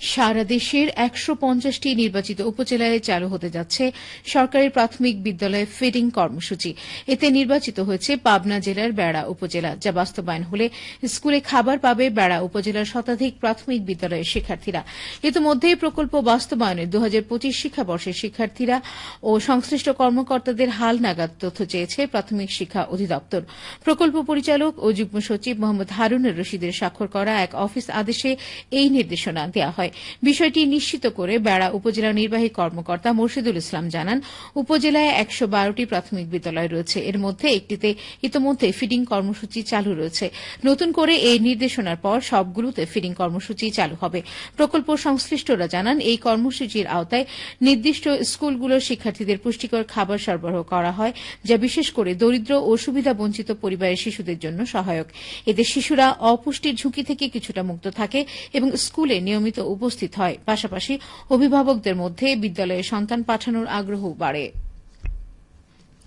সারা দেশের একশো পঞ্চাশটি নির্বাচিত উপজেলায় চালু হতে যাচ্ছে সরকারি প্রাথমিক বিদ্যালয়ে ফিডিং কর্মসূচি। এতে নির্বাচিত হয়েছে পাবনা জেলার বেড়া উপজেলা, যা বাস্তবায়ন হলে স্কুলে খাবার পাবে বেড়া উপজেলার শতাধিক প্রাথমিক বিদ্যালয়ের শিক্ষার্থীরা। ইতিমধ্যে প্রকল্প বাস্তবায়নে দু হাজার পঁচিশ শিক্ষাবর্ষের শিক্ষার্থীরা ও সংশ্লিষ্ট কর্মকর্তাদের হাল নাগাদ তথ্য চেয়েছে প্রাথমিক শিক্ষা অধিদপ্তর। প্রকল্প পরিচালক ও যুগ্ম সচিব মোহাম্মদ হারুনুর রশিদের স্বাক্ষর করা এক অফিস আদেশে এই নির্দেশনা দেওয়া হয়। বিষয়টি নিশ্চিত করে বেড়া উপজেলা নির্বাহী কর্মকর্তা মোর্শেদুল ইসলাম জানান, উপজেলায় একশো বারোটি প্রাথমিক বিদ্যালয় রয়েছে। এর মধ্যে একটিতে ইতোমধ্যে ফিডিং কর্মসূচি চালু রয়েছে। নতুন করে এই নির্দেশনার পর সবগুলোতে ফিডিং কর্মসূচি চালু হবে। প্রকল্প সংশ্লিষ্টরা জানান, এই কর্মসূচির আওতায় নির্দিষ্ট স্কুলগুলোর শিক্ষার্থীদের পুষ্টিকর খাবার সরবরাহ করা হয়, যা বিশেষ করে দরিদ্র ও সুবিধা বঞ্চিত পরিবারের শিশুদের জন্য সহায়ক। এতে শিশুরা অপুষ্টির ঝুঁকি থেকে কিছুটা মুক্ত থাকে এবং স্কুলে নিয়মিত উপস্থিত হয়। পাশাপাশি অভিভাবকদের মধ্যে বিদ্যালয়ে সন্তান পাঠানোর আগ্রহ বাড়ে।